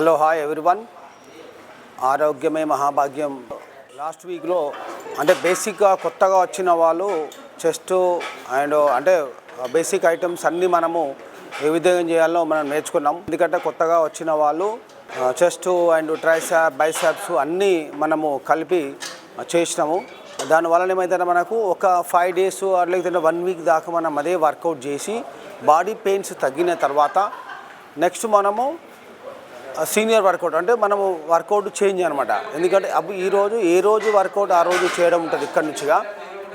Hello hi everyone. ఆరోగ్యమే మహాభాగ్యం. Last వీక్లో అంటే బేసిక్గా కొత్తగా వచ్చిన వాళ్ళు చెస్ట్ అండ్ అంటే బేసిక్ ఐటమ్స్ అన్నీ మనము ఏ విధంగా చేయాలో మనం నేర్చుకున్నాం. ఎందుకంటే కొత్తగా వచ్చిన వాళ్ళు చెస్ట్ అండ్ ట్రైసాప్ బైసాప్స్ అన్నీ మనము కలిపి చేసినాము. దానివల్ల ఏమైతే మనకు ఒక ఫైవ్ డేస్ లేకపోతే వన్ వీక్ దాకా మనం అదే వర్కౌట్ చేసి బాడీ పెయిన్స్ తగ్గిన తర్వాత నెక్స్ట్ మనము సీనియర్ వర్కౌట్ అంటే మనము వర్కౌట్ చేంజ్ అనమాట ఎందుకంటే అప్పుడు ఈ రోజు ఏ రోజు వర్కౌట్ ఆ రోజు చేయడం ఉంటుంది ఇక్కడ నుంచిగా.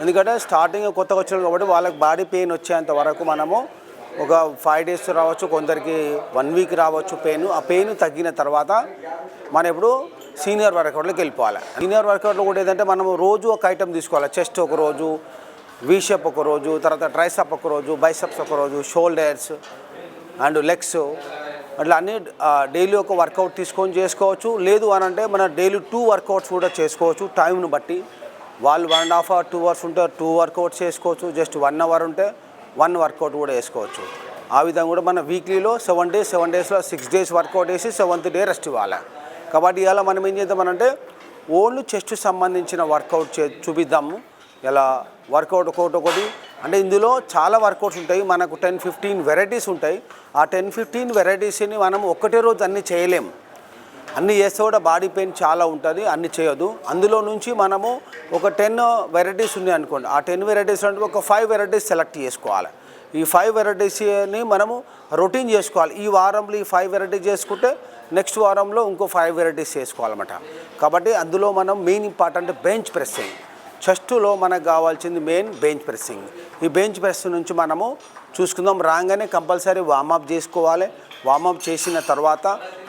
ఎందుకంటే స్టార్టింగ్ కొత్తగా వచ్చినాం కాబట్టి వాళ్ళకి బాడీ పెయిన్ వచ్చేంత వరకు మనము ఒక ఫైవ్ డేస్ రావచ్చు కొందరికి వన్ వీక్ రావచ్చు పెయిన్. ఆ పెయిన్ తగ్గిన తర్వాత మనం ఇప్పుడు సీనియర్ వర్కౌట్లోకి వెళ్ళిపోవాలి. సీనియర్ వర్కౌట్లో కూడా ఏంటంటే మనము రోజు ఒక ఐటమ్ తీసుకోవాలి. చెస్ట్ ఒక రోజు వీషప్ ఒక రోజు తర్వాత ట్రైసప్ ఒక రోజు బైసప్స్ ఒక రోజు షోల్డర్స్ అండ్ లెగ్స్ అట్లా అన్ని డైలీ ఒక వర్కౌట్ తీసుకొని చేసుకోవచ్చు. లేదు అని అంటే మన డైలీ టూ వర్కౌట్స్ కూడా చేసుకోవచ్చు టైంను బట్టి. వాళ్ళు one and half hour two hours ఉంటే టూ వర్కౌట్స్ చేసుకోవచ్చు. జస్ట్ వన్ అవర్ ఉంటే వన్ వర్కౌట్ కూడా వేసుకోవచ్చు ఆ విధంగా కూడా మన వీక్లీలో సెవెన్ డేస్ సెవెన్ డేస్లో సిక్స్ డేస్ వర్కౌట్ వేసి సెవెంత్ డే రెస్ట్ ఇవ్వాలి. కాబట్టి ఇవాళ మనం ఏం చేద్దామనంటే ఓన్లీ చెస్ట్ సంబంధించిన వర్కౌట్ చే చూపిద్దాము. ఇలా వర్కౌట్ ఒకటి ఒకటి అంటే ఇందులో చాలా వర్కౌట్స్ ఉంటాయి. మనకు టెన్ ఫిఫ్టీన్ వెరైటీస్ ఉంటాయి. ఆ టెన్ ఫిఫ్టీన్ వెరైటీస్ని మనం ఒక్కటే రోజు అన్ని చేయలేం. అన్నీ చేస్తే కూడా బాడీ పెయిన్ చాలా ఉంటుంది. అన్నీ చేయదు అందులో నుంచి మనము ఒక టెన్ వెరైటీస్ ఉన్నాయి అనుకోండి. ఆ టెన్ వెరైటీస్ అంటే ఒక ఫైవ్ వెరైటీస్ సెలెక్ట్ చేసుకోవాలి. ఈ ఫైవ్ వెరైటీస్ని మనము రొటీన్ చేసుకోవాలి. ఈ వారంలో ఈ ఫైవ్ వెరైటీస్ చేసుకుంటే నెక్స్ట్ వారంలో ఇంకో ఫైవ్ వెరైటీస్ చేసుకోవాలన్నమాట. కాబట్టి అందులో మనం మెయిన్ ఇంపార్టెంట్ బెంచ్ ప్రెస్సింగ్ చెస్టులో మనకు కావాల్సింది మెయిన్ బెంచ్ ప్రెస్సింగ్ ఈ బెంచ్ ప్రెస్ నుంచి మనము చూసుకుందాం. రాగానే కంపల్సరీ వార్మప్ చేసుకోవాలి. వార్మప్ చేసిన తర్వాత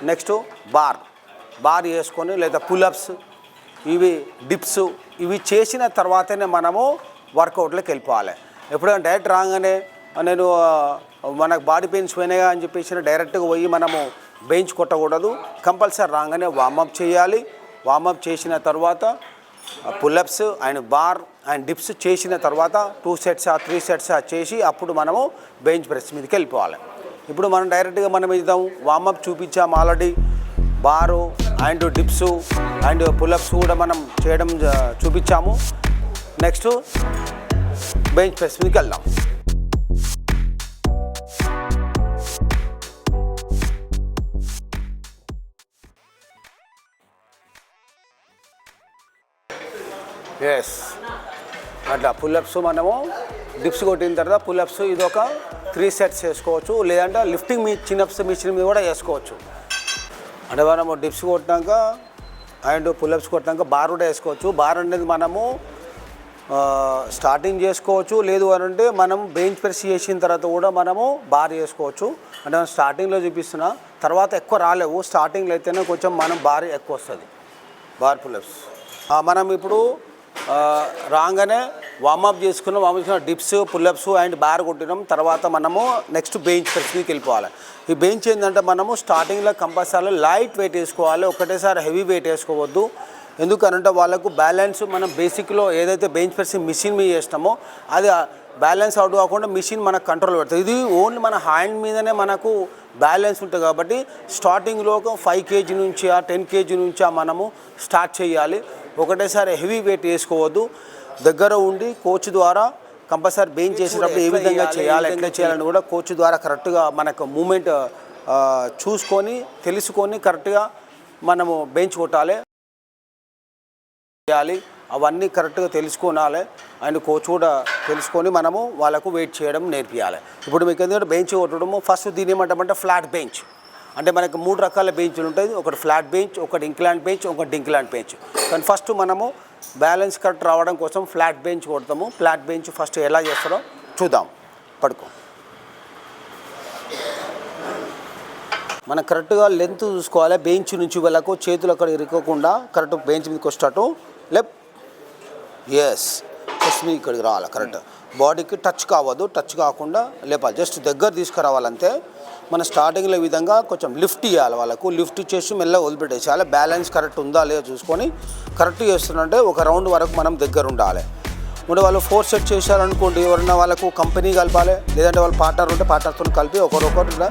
నెక్స్ట్ బార్ బార్ చేసుకొని లేదా పులప్స్ ఇవి డిప్స్ ఇవి చేసిన తర్వాతనే మనము వర్కౌట్లోకి వెళ్ళిపోవాలి. ఎప్పుడంటే డైరెక్ట్ రాగానే నేను మనకు బాడీ పెయిన్స్ పోయినాయా అని చెప్పేసి డైరెక్ట్గా పోయి మనము బెంచ్ కొట్టకూడదు. కంపల్సరీ రాగానే వార్మప్ చేయాలి. వార్మప్ చేసిన తర్వాత pullups and bar and dips చేసిన తర్వాత టూ సెట్స్ త్రీ సెట్స్ చేసి అప్పుడు మనము బెంచ్ ప్రెస్ మీదకి వెళ్ళిపోవాలి. ఇప్పుడు మనం డైరెక్ట్గా మనం ఇద్దాం. వార్మప్ చూపించాము already bar and dips and pullups కూడా మనం చేయడం చూపించాము. నెక్స్ట్ బెంచ్ ప్రెస్ మీదకి వెళ్దాం. ఎస్ అట్లా పుల్లప్స్ మనము డిప్స్ కొట్టిన తర్వాత పుల్లప్స్ ఇది ఒక త్రీ సెట్స్ చేసుకోవచ్చు. లేదంటే లిఫ్టింగ్ మీ చిన్నప్స్ మిషన్ మీద కూడా వేసుకోవచ్చు అంటే మనము డిప్స్ కొట్టినాక అండ్ పుల్లప్స్ కొట్టినాక బార్ కూడా వేసుకోవచ్చు. బార్ అనేది మనము స్టార్టింగ్ చేసుకోవచ్చు. లేదు అని అంటే మనం బెంచ్ ప్రెస్ చేసిన తర్వాత కూడా మనము బార్ చేసుకోవచ్చు. అంటే మనం స్టార్టింగ్లో చూపిస్తున్నా తర్వాత ఎక్కువ రాలేవు. స్టార్టింగ్లో అయితేనే కొంచెం మనం బార్ ఎక్కువ వస్తుంది. బార్ పుల్అప్స్ మనం ఇప్పుడు రాగానే వామప్ చేసుకున్నాం వామప్ చేసుకున్న. డిప్స్ పుల్లప్స్ అండ్ బార్ కొట్టినాం. తర్వాత మనము నెక్స్ట్ బెంచ్ ప్రెస్కి వెళ్ళిపోవాలి. ఈ బెంచ్ ఏంటంటే మనము స్టార్టింగ్లో కంపల్సరీ లైట్ వెయిట్ వేసుకోవాలి. ఒకటేసారి హెవీ వెయిట్ వేసుకోవద్దు. ఎందుకనంటే వాళ్ళకు బ్యాలెన్స్ మనం బేసిక్లో ఏదైతే బెంచ్ ప్రెస్ మిషన్ మీద చేస్తామో అది బ్యాలెన్స్ అవుట్ కాకుండా మిషన్ మనకు కంట్రోల్ పెడుతుంది ఇది ఓన్లీ మన హ్యాండ్ మీదనే మనకు బ్యాలెన్స్ ఉంటుంది కాబట్టి స్టార్టింగ్లో ఫైవ్ కేజీ నుంచి ఆ టెన్ కేజీ నుంచి ఆ మనము స్టార్ట్ చేయాలి. ఒకటేసారి హెవీ వెయిట్ వేసుకోవద్దు. దగ్గర ఉండి కోచ్ ద్వారా కంపల్సరీ బెంచ్ చేసేటప్పుడు ఏ విధంగా చేయాలి ఎట్లా చేయాలని కూడా కోచ్ ద్వారా కరెక్ట్గా మనకు మూమెంట్ చూసుకొని తెలుసుకొని కరెక్ట్గా మనము బెంచ్ కొట్టాలి. చేయాలి. అవన్నీ కరెక్ట్గా తెలుసుకోనాలి. అండ్ కోచ్ కూడా తెలుసుకొని మనము వాళ్ళకు వెయిట్ చేయడం నేర్పియాలి. ఇప్పుడు మీకు ఎందుకంటే బెంచ్ కొట్టడము ఫస్ట్ దీని ఏమంటామంటే ఫ్లాట్ బెంచ్ అంటే మనకు మూడు రకాల బెంచ్లు ఉంటాయి. ఒకటి ఫ్లాట్ బెంచ్ ఒకటి ఇంక్లాండ్ బెంచ్ ఒకటి డింక్లాండ్ బెంచ్ కానీ ఫస్ట్ మనము బ్యాలెన్స్ కరెక్ట్ రావడం కోసం ఫ్లాట్ బెంచ్ కొడతాము. ఫ్లాట్ బెంచ్ ఫస్ట్ ఎలా చేస్తారో చూద్దాం. పడుకో. మనం కరెక్ట్గా లెంత్ చూసుకోవాలి. బెంచ్ నుంచి వెళ్ళకు చేతులు అక్కడ ఇరుక్కోకుండా కరెక్ట్ బెంచ్ మీదకి వచ్చేటట్టు లెప్ ఎస్ జస్ట్ మీ ఇక్కడికి రావాలి కరెక్ట్ బాడీకి టచ్ కావద్దు టచ్ కాకుండా లేపాలి. జస్ట్ దగ్గర తీసుకురావాలంతే మన స్టార్టింగ్లో విధంగా కొంచెం లిఫ్ట్ ఇవ్వాలి వాళ్ళకు. లిఫ్ట్ చేసి మెల్లగా వదిలిపెట్టేసేయాలి బ్యాలెన్స్ కరెక్ట్ ఉందా లేదా చూసుకొని కరెక్ట్ చేస్తున్నట్టే ఒక రౌండ్ వరకు మనం దగ్గర ఉండాలి. ఉండే వాళ్ళు ఫోర్ సెట్ చేశారనుకోండి ఎవరైనా వాళ్ళకు కంపెనీ కలపాలి లేదంటే వాళ్ళు పార్ట్నర్ ఉంటే పార్ట్నర్తో కలిపి ఒకరొకరు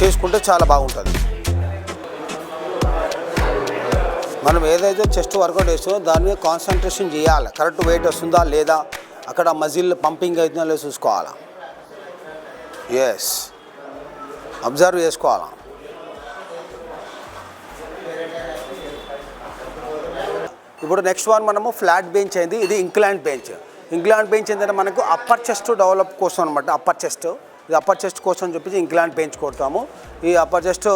చేసుకుంటే చాలా బాగుంటుంది. మనం ఏదైతే చెస్ట్ వర్కౌట్ చేస్తుందో దాని మీద కాన్సన్ట్రేషన్ చేయాలి. కరెక్ట్ వెయిట్ వస్తుందా లేదా? అక్కడ మజిల్ పంపింగ్ అవుతుందా లేదా చూసుకోవాలా. ఎస్ అబ్జర్వ్ చేసుకోవాలా. ఇప్పుడు నెక్స్ట్ వన్ మనము ఫ్లాట్ బెంచ్ అయింది. ఇది ఇంక్లాండ్ బెంచ్ ఇంక్లాండ్ బెంచ్ ఏంటంటే మనకు అప్పర్ చెస్ట్ డెవలప్ కోసం అనమాట అప్పర్ చెస్ట్ ఇది అప్పర్ చెస్ట్ కోసం అని చెప్పేసి ఇంక్లాండ్ బెంచ్ కొడతాము. ఈ అప్పర్ చెస్ట్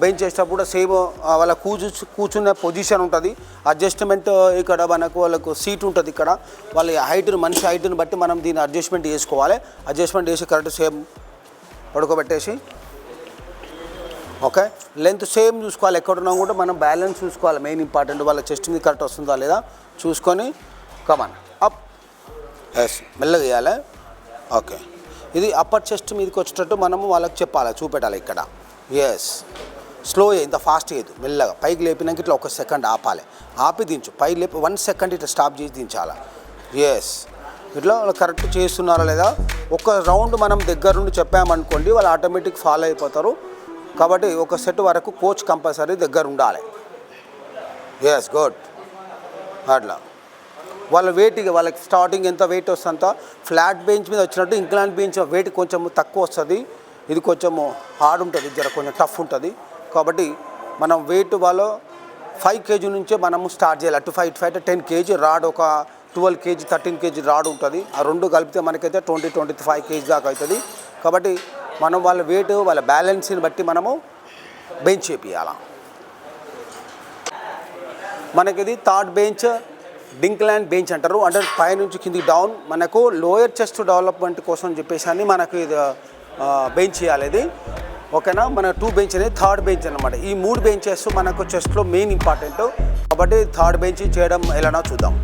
బెంచ్ చేసేటప్పుడు సేమ్ వాళ్ళ కూర్చు కూర్చున్న పొజిషన్ ఉంటుంది. అడ్జస్ట్మెంట్ ఇక్కడ మనకు వాళ్ళకు సీట్ ఉంటుంది ఇక్కడ. వాళ్ళ హైట్ను మనిషి హైట్ని బట్టి మనం దీన్ని అడ్జస్ట్మెంట్ చేసుకోవాలి. అడ్జస్ట్మెంట్ చేసి కరెక్ట్ సేమ్ పడుకోబెట్టేసి. ఓకే లెంత్ సేమ్ చూసుకోవాలి. ఎక్కడున్నా కూడా మనం బ్యాలెన్స్ చూసుకోవాలి. మెయిన్ ఇంపార్టెంట్ వాళ్ళ చెస్ట్ మీద కరెక్ట్ వస్తుందా లేదా చూసుకొని. కమాన్ అప్ ఎస్ మెల్లగా వేయాలి ఓకే ఇది అప్పర్ చెస్ట్ మీదకి వచ్చేటట్టు మనము వాళ్ళకి చెప్పాలి. చూపెట్టాలి ఇక్కడ. ఎస్ స్లో ఇంత ఫాస్ట్ చేయదు మెల్లగా. పైకి లేపినాక ఇట్లా ఒక సెకండ్ ఆపాలి. ఆపి దించు. పైకి లేపి వన్ సెకండ్ ఇట్లా స్టాప్ చేసి దించాలా? ఎస్ ఇట్లా వాళ్ళు కరెక్ట్ చేస్తున్నారా లేదా? ఒక రౌండ్ మనం దగ్గర నుండి చెప్పామనుకోండి వాళ్ళు ఆటోమేటిక్ ఫాలో అయిపోతారు. కాబట్టి ఒక సెట్ వరకు కోచ్ కంపల్సరీ దగ్గర ఉండాలి. ఎస్ గుడ్ అట్లా. వాళ్ళ వెయిట్ వాళ్ళకి స్టార్టింగ్ ఎంత వెయిట్ వస్తుందంత ఫ్లాట్ బెంచ్ మీద వచ్చినట్టు ఇంక్లాండ్ బెంచ్ వెయిట్ కొంచెం తక్కువ వస్తుంది. ఇది కొంచెం హార్డ్ ఉంటుంది జర కొంచెం టఫ్ ఉంటుంది. కాబట్టి మనం వెయిట్ వాళ్ళు ఫైవ్ కేజీ నుంచే మనము స్టార్ట్ చేయాలి. అటు five five ten KG rod ఒక twelve KG thirteen KG rod ఉంటుంది. ఆ రెండు కలిపితే మనకైతే ట్వంటీ ట్వంటీ ఫైవ్ కేజీ దాకా అవుతుంది. కాబట్టి మనం వాళ్ళ వెయిట్ వాళ్ళ బ్యాలెన్స్ని బట్టి మనము బెంచ్ మనకి మనకిది థర్డ్ బెంచ్ డింక్లాండ్ బెంచ్ అంటారు. అంటే పైనుంచి కిందికి డౌన్ మనకు లోయర్ చెస్ట్ డెవలప్మెంట్ కోసం చెప్పేసి అని మనకు ఇది బెంచ్ చేయాలి ఇది. ఓకేనా? మన టూ బెంచ్ అనేది థర్డ్ బెంచ్ అనమాట ఈ మూడు బెంచెస్ మనకు చెస్ట్లో మెయిన్ ఇంపార్టెంట్ కాబట్టి థర్డ్ బెంచ్ చేయడం ఎలానో చూద్దాం.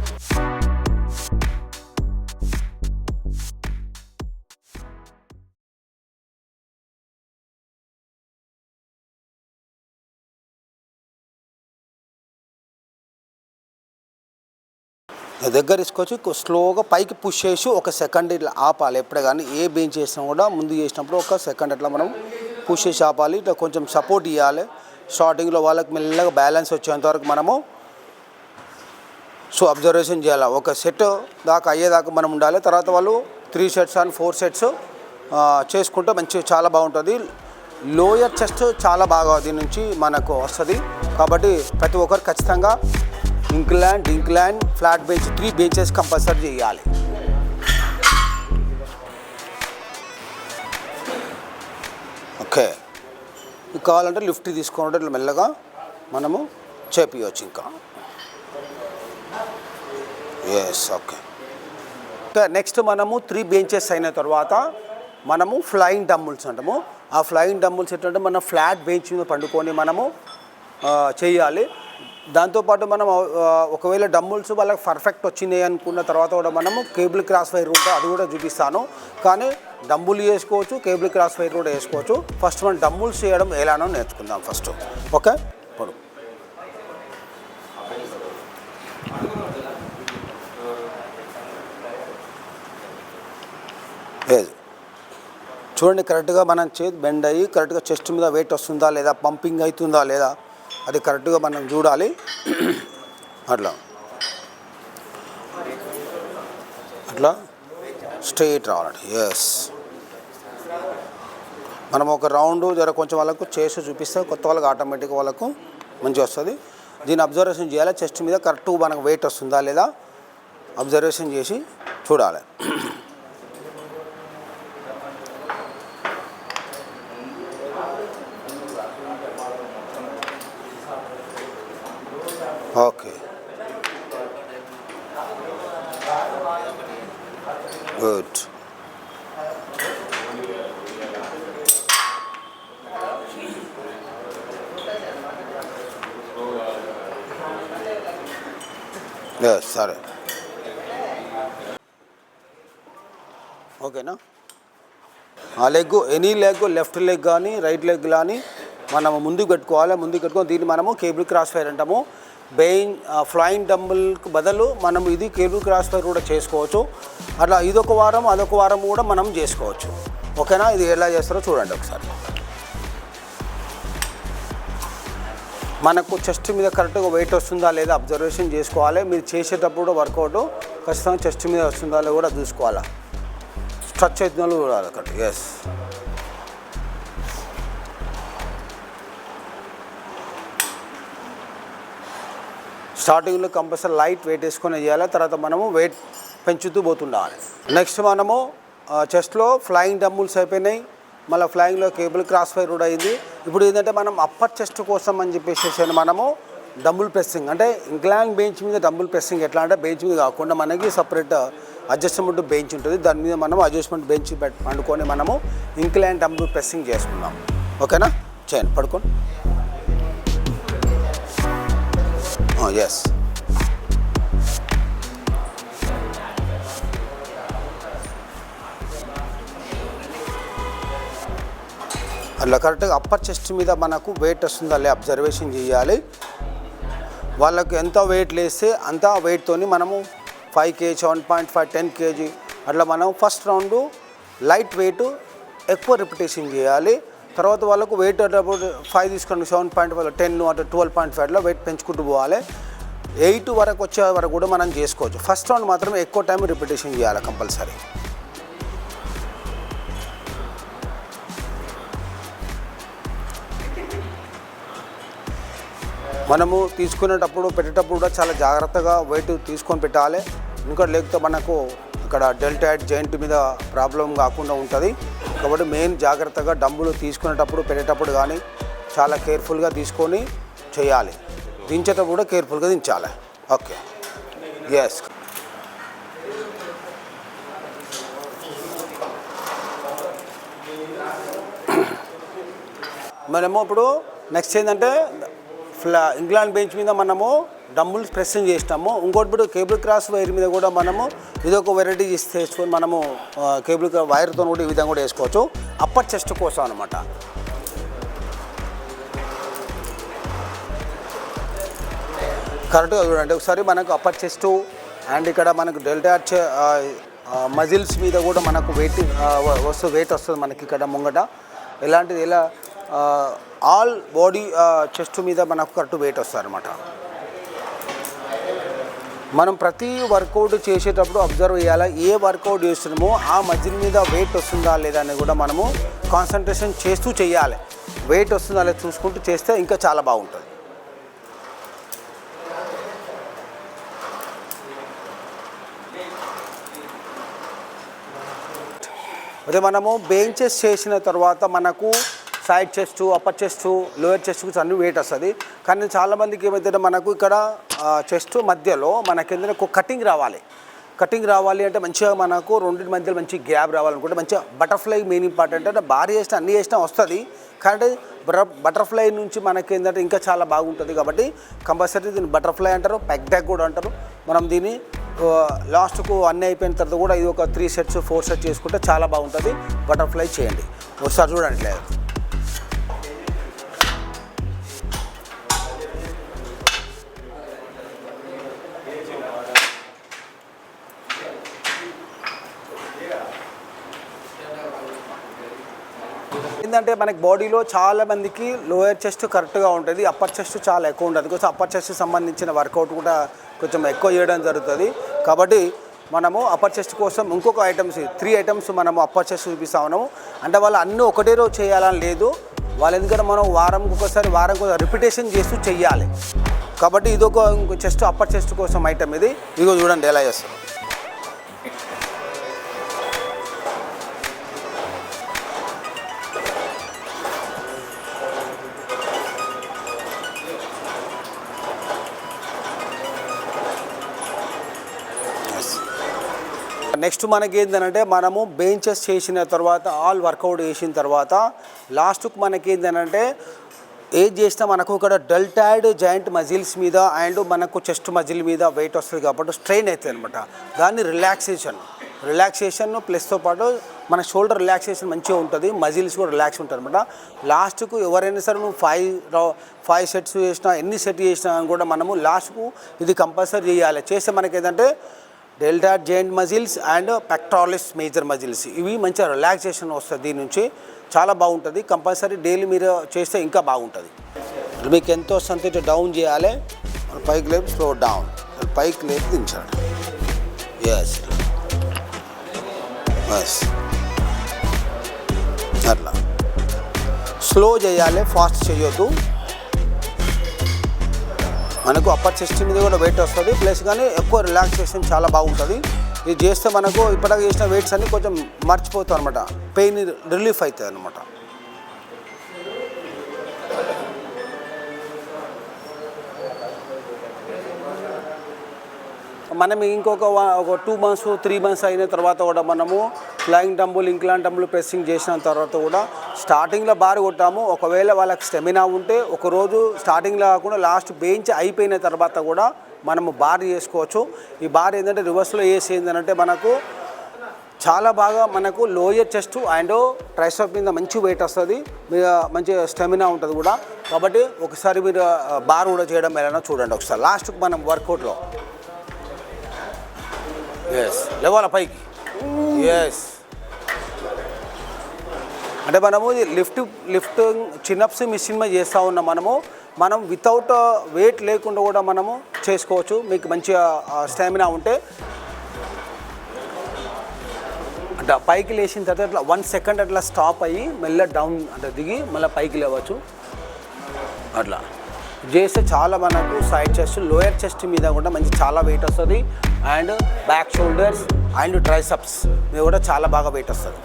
దగ్గర తీసుకొచ్చి స్లోగా పైకి పుష్ చేసి ఒక సెకండ్ ఇట్లా ఆపాలి. ఎప్పుడే కానీ ఏ బెంచ్ చేసినా కూడా ముందు చేసినప్పుడు ఒక సెకండ్ అట్లా మనం పుష్ చేసి ఆపాలి. ఇట్లా కొంచెం సపోర్ట్ ఇవ్వాలి స్టార్టింగ్లో వాళ్ళకి మెల్లగా బ్యాలెన్స్ వచ్చేంతవరకు మనము సో అబ్జర్వేషన్ చేయాలి. ఒక సెట్ దాకా అయ్యేదాకా మనం ఉండాలి. తర్వాత వాళ్ళు three sets and four sets చేసుకుంటే మంచి చాలా బాగుంటుంది. లోయర్ చెస్ట్ చాలా బాగా దీని నుంచి మనకు వస్తుంది. కాబట్టి ప్రతి ఒక్కరు ఖచ్చితంగా inclined inclined flat bench three benches compulsory చేయాలి. ఓకే. మీకు కావాలంటే లిఫ్ట్ తీసుకుంటే ఇట్లా మెల్లగా మనము చేపించవచ్చు ఇంకా. ఎస్ ఓకే నెక్స్ట్ మనము త్రీ బెంచెస్ అయిన తర్వాత మనము ఫ్లయింగ్ డమ్ముల్స్ అంటాము. ఆ ఫ్లయింగ్ డమ్ముల్స్ ఏంటంటే మనం ఫ్లాట్ బెంచ్ మీద పండుకొని మనము చేయాలి. దాంతోపాటు మనం ఒకవేళ డమ్ముల్స్ వాళ్ళకి పర్ఫెక్ట్ వచ్చినాయి అనుకున్న తర్వాత కూడా మనము కేబుల్ క్రాస్ వైర్ ఉంటుంది అది కూడా చూపిస్తాను. కానీ డంబుల్ వేసుకోవచ్చు కేబుల్ క్రాస్ వైర్ కూడా వేసుకోవచ్చు. ఫస్ట్ మనం డంబుల్స్ చేయడం ఎలానో నేర్చుకుందాం ఫస్ట్ ఓకే ఇప్పుడు లేదు చూడండి కరెక్ట్గా మనం చేతి బెండ్ అయ్యి కరెక్ట్గా చెస్ట్ మీద వెయిట్ వస్తుందా లేదా పంపింగ్ అవుతుందా లేదా అది కరెక్ట్గా మనం చూడాలి. అట్లా. అట్లా. స్ట్రైట్ రావాలండి ఎస్ మనం ఒక రౌండ్ జర కొంచెం వాళ్ళకు చేసి చూపిస్తే కొత్త వాళ్ళకి ఆటోమేటిక్గా వాళ్ళకు మంచిగా వస్తుంది. దీన్ని అబ్జర్వేషన్ చేయాలి. చెస్ట్ మీద కరెక్ట్ మనకు వెయిట్ వస్తుందా లేదా అబ్జర్వేషన్ చేసి చూడాలి ఓకే గుడ్ ఎస్ సరే. ఓకేనా? ఆ leg any leg left leg కానీ రైట్ లెగ్ కానీ మనం ముందుకు పెట్టుకోవాలి ముందుకు పెట్టుకొని దీన్ని మనము కేబుల్ క్రాస్ ఫైర్ అంటాము. బెయిన్ ఫ్లయింగ్ డంబుల్కి బదులు మనం ఇది కేబుల్ క్రాస్ ఫైర్ కూడా చేసుకోవచ్చు. అట్లా ఇదొక వారం అదొక వారం కూడా మనం చేసుకోవచ్చు. ఓకేనా? ఇది ఎలా చేస్తారో చూడండి ఒకసారి. మనకు చెస్ట్ మీద కరెక్ట్గా వెయిట్ వస్తుందా లేదా అబ్జర్వేషన్ చేసుకోవాలి. మీరు చేసేటప్పుడు వర్కౌట్ ఖచ్చితంగా చెస్ట్ మీద వస్తుందా లేదా కూడా చూసుకోవాలా. స్ట్రచ్ అవుతుందో కూడా అక్కడ ఎస్ స్టార్టింగ్లో కంపల్సరీ లైట్ వెయిట్ వేసుకొని చేయాలి. తర్వాత మనము వెయిట్ పెంచుతూ పోతుండాలి. నెక్స్ట్ మనము చెస్ట్లో ఫ్లయింగ్ డమ్ముల్స్ అయిపోయినాయి. మళ్ళీ ఫ్లయింగ్లో కేబుల్ క్రాస్ ఫైర్ కూడా అయింది. ఇప్పుడు ఏంటంటే మనం అప్పర్ చెస్ట్ కోసం అని చెప్పేసి మనము డబుల్ ప్రెస్సింగ్ అంటే ఇంగ్లాంగ్ బెంచ్ మీద డబుల్ ప్రెస్సింగ్ ఎట్లా అంటే బెంచ్ మీద కాకుండా మనకి సపరేట్ అడ్జస్ట్మెంట్ బెంచ్ ఉంటుంది. దాని మీద మనం అడ్జస్ట్మెంట్ బెంచ్ పండుకొని మనము ఇంక్లైన్ డబుల్ ప్రెస్సింగ్ చేసుకుందాం. ఓకేనా? చేయండి పడుకోండి. Oh, ఎస్ అట్లా కరెక్ట్గా అప్పర్ చెస్ట్ మీద మనకు వెయిట్ వస్తుందా లే అబ్జర్వేషన్ చేయాలి. వాళ్ళకు ఎంత వెయిట్ లేస్తే అంత వెయిట్తో మనము five KG one point five ten KG అట్లా మనం ఫస్ట్ రౌండ్ లైట్ వెయిట్ ఎక్కువ రిపిటేషన్ చేయాలి. తర్వాత వాళ్ళకు వెయిట్ ఫైవ్ తీసుకోండి సెవెన్ పాయింట్ ఫైవ్ టెన్ అటు ట్వెల్వ్ పాయింట్ ఫైవ్లో వెయిట్ పెంచుకుంటూ పోవాలి. ఎయిట్ వరకు వచ్చే వరకు కూడా మనం చేసుకోవచ్చు. ఫస్ట్ రౌండ్ మాత్రం ఎక్కువ టైం రిపిటేషన్ చేయాలి కంపల్సరీ. మనము తీసుకునేటప్పుడు పెట్టేటప్పుడు కూడా చాలా జాగ్రత్తగా వెయిట్ తీసుకొని పెట్టాలి. ఇంకా లేకపోతే మనకు ఇక్కడ డెల్టాయిడ్ జాయింట్ మీద ప్రాబ్లం కాకుండా ఉంటుంది. కాబట్టి మెయిన్ జాగ్రత్తగా డబ్బులు తీసుకునేటప్పుడు పెట్టేటప్పుడు కానీ చాలా కేర్ఫుల్గా తీసుకొని చేయాలి. దించేటప్పుడు కూడా కేర్ఫుల్గా దించాలి. ఓకే. ఎస్ మనము ఇప్పుడు నెక్స్ట్ ఏంటంటే ఫ్లా ఇంగ్లాండ్ బెంచ్ మీద మనము డంబుల్స్ ప్రెస్సింగ్ చేసినాము ఇంకోటి ఇప్పుడు కేబుల్ క్రాస్ వైర్ మీద కూడా మనము ఇదొక వెరైటీ చేసుకొని మనము కేబుల్ వైర్తో కూడా ఈ విధంగా కూడా వేసుకోవచ్చు. అప్పర్ చెస్ట్ కోసం అనమాట కరెక్ట్గా చూడండి. ఒకసారి మనకు అప్పర్ చెస్ట్ అండ్ ఇక్కడ మనకు డెల్టా మజిల్స్ మీద కూడా మనకు వెయిట్ వస్తు వెయిట్ వస్తుంది మనకి ఇక్కడ ముంగట. ఎలాంటిది ఎలా ఆల్ బాడీ చెస్ట్ మీద మనకు కరెక్ట్ వెయిట్ వస్తుంది అనమాట మనం ప్రతి వర్కౌట్ చేసేటప్పుడు అబ్జర్వ్ చేయాలా ఏ వర్కౌట్ చేస్తున్నామో ఆ మజిల్ మీద వెయిట్ వస్తుందా లేదా అని కూడా మనము కాన్సన్ట్రేషన్ చేస్తూ చేయాలి. వెయిట్ వస్తుందా లేదా చూసుకుంటూ చేస్తే ఇంకా చాలా బాగుంటుంది. అదే మనము బెంచెస్ చేసిన తర్వాత మనకు side chest upper chest lower chest అన్ని వెయిట్ వస్తుంది. కానీ చాలామందికి ఏమైతే మనకు ఇక్కడ చెస్ట్ మధ్యలో మనకి ఏంటంటే ఒక కటింగ్ రావాలి. కటింగ్ రావాలి అంటే మంచిగా మనకు రెండింటి మధ్యలో మంచి గ్యాప్ రావాలనుకుంటే మంచిగా బటర్ఫ్లై మెయిన్ ఇంపార్టెంట్ అంటే భారీ చేసినా అన్ని చేసినా వస్తుంది. కానీ బటర్ఫ్లై నుంచి మనకి ఏంటంటే ఇంకా చాలా బాగుంటుంది కాబట్టి కంపల్సరీ దీన్ని బటర్ఫ్లై అంటారు పెగ్ బ్యాగ్ కూడా అంటారు. మనం దీన్ని లాస్ట్కు అన్నీ అయిపోయిన తర్వాత కూడా ఇది ఒక త్రీ సెట్స్ ఫోర్ సెట్స్ చేసుకుంటే చాలా బాగుంటుంది. బటర్ఫ్లై చేయండి. ఒకసారి చూడండి. లేదు ఏంటంటే మనకి బాడీలో చాలా మందికి లోయర్ చెస్ట్ కరెక్ట్గా ఉంటుంది అప్పర్ చెస్ట్ చాలా ఎక్కువ ఉంటుంది. కొంచెం అప్పర్ చెస్ట్ సంబంధించిన వర్కౌట్ కూడా కొంచెం ఎక్కువ చేయడం జరుగుతుంది. కాబట్టి మనము అప్పర్ చెస్ట్ కోసం ఇంకొక ఐటమ్స్ త్రీ ఐటమ్స్ మనము అప్పర్ చెస్ట్ చూపిస్తా ఉన్నాము. అంటే వాళ్ళు అన్నీ ఒకటే రోజు చేయాలని లేదు. వాళ్ళు ఎందుకంటే మనం వారం ఒకసారి వారం రిపిటేషన్ చేస్తూ చెయ్యాలి. కాబట్టి ఇదొక ఇంకో చెస్ట్ అప్పర్ చెస్ట్ కోసం ఐటమ్ ఇది. ఇదిగో చూడండి ఎలా చేస్తాం నెక్స్ట్ మనకి ఏంటంటే మనము బెంచెస్ చేసిన తర్వాత ఆల్ వర్కౌట్ చేసిన తర్వాత లాస్ట్కు మనకి ఏంటంటే ఏది చేసినా మనకు ఇక్కడ డెల్టాడ్ జాయింట్ మజిల్స్ మీద అండ్ మనకు చెస్ట్ మజిల్ మీద వెయిట్ వస్తుంది కాబట్టి స్ట్రెయిన్ అవుతుంది అనమాట దాన్ని రిలాక్సేషన్ రిలాక్సేషన్ ప్లస్తో పాటు మన షోల్డర్ రిలాక్సేషన్ మంచిగా ఉంటుంది మజిల్స్ కూడా రిలాక్స్ ఉంటుంది అనమాట లాస్ట్కు ఎవరైనా సరే నువ్వు ఫైవ్ ఫైవ్ సెట్స్ చేసినా ఎన్ని సెట్ చేసినా కూడా మనము లాస్ట్కు ఇది కంపల్సరీ చేయాలి. చేస్తే మనకి ఏంటంటే deltoid joint muscles and pectoralis major muscles. ఇవి మంచిగా రిలాక్సేషన్ వస్తుంది దీని నుంచి. చాలా బాగుంటుంది. కంపల్సరీ డైలీ మీరు చేస్తే ఇంకా బాగుంటుంది. మీకు ఎంత సంతోషం ఇటు డౌన్ చేయాలి. పైకి లేపు స్లో డౌన్. పైకి లేపు దించాడు ఎస్ ఎస్ అట్లా. స్లో చేయాలి ఫాస్ట్ చేయొద్దు. మనకు అప్పర్ చెస్ట్ మీద కూడా వెయిట్ వస్తుంది. ప్లస్ కానీ ఎక్కువ రిలాక్సేషన్ చాలా బాగుంటుంది. ఇది చేస్తే మనకు ఇప్పటిదాకా చేసిన వెయిట్స్ అన్ని కొంచెం మర్చిపోతాం అనమాట పెయిన్ రిలీఫ్ అవుతుంది అనమాట మనం ఇంకొక వా- ఒక టూ మంత్స్ త్రీ మంత్స్ అయిన తర్వాత కూడా మనము flying dumbbell incline dumbbell pressing చేసిన తర్వాత కూడా స్టార్టింగ్లో బార్ కొట్టాము. ఒకవేళ వాళ్ళకి స్టెమినా ఉంటే ఒక రోజు స్టార్టింగ్లో కాకుండా లాస్ట్ బెంచ్ అయిపోయిన తర్వాత కూడా మనము బార్ చేసుకోవచ్చు. ఈ బార్ ఏంటంటే రివర్స్లో వేసి ఏంటంటే మనకు చాలా బాగా మనకు లోయర్ చెస్ట్ అండ్ ట్రైసప్ మీద మంచి వెయిట్ వస్తుంది. మీరు మంచి స్టెమినా ఉంటుంది కూడా. కాబట్టి ఒకసారి మీరు బార్ కూడా చేయడం ఎలా చూడండి ఒకసారి. లాస్ట్కి మనం వర్కౌట్లో. ఎస్ లేవాల పైకి? ఎస్ అంటే మనము లిఫ్ట్ లిఫ్ట్ చిన్నప్స్ మిషన్ మీద చేస్తూ ఉన్న మనము. మనం వితౌట్ వెయిట్ uh, లేకుండా కూడా మనము చేసుకోవచ్చు. మీకు మంచిగా స్టామినా ఉంటే. అంటే పైకి లేచిన తర్వాత అట్లా వన్ సెకండ్ అట్లా స్టాప్ అయ్యి మెల్ల డౌన్ అంటే దిగి మళ్ళీ పైకి లేవచ్చు. అట్లా. చేస్తే చాలా మనకు సైడ్ చెస్ట్ లోయర్ చెస్ట్ మీద కూడా మంచి చాలా వెయిట్ వస్తుంది. And back shoulders and triceps మీద కూడా చాలా బాగా వెయిట్ వస్తుంది.